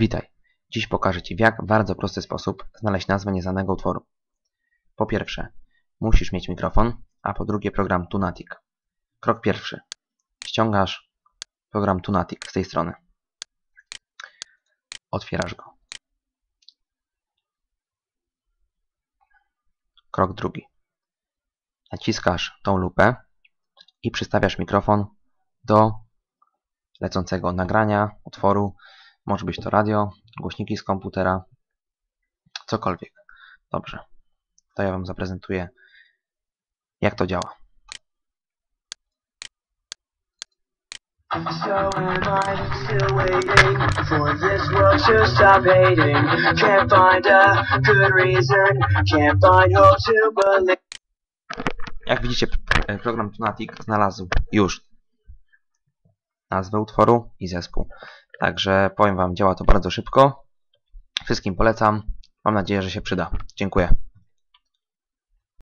Witaj. Dziś pokażę Ci w jak bardzo prosty sposób znaleźć nazwę nieznanego utworu. Po pierwsze, musisz mieć mikrofon, a po drugie program Tunatic. Krok pierwszy. Ściągasz program Tunatic z tej strony. Otwierasz go. Krok drugi. Naciskasz tą lupę i przystawiasz mikrofon do lecącego nagrania, utworu. Może być to radio, głośniki z komputera, cokolwiek. Dobrze. To ja Wam zaprezentuję, jak to działa. So am I still waiting for this world to stop hating? Can't find a good reason, can't find hope to believe. Jak widzicie, program Tunatic znalazł już nazwę utworu i zespół. Także powiem Wam, działa to bardzo szybko. Wszystkim polecam. Mam nadzieję, że się przyda. Dziękuję.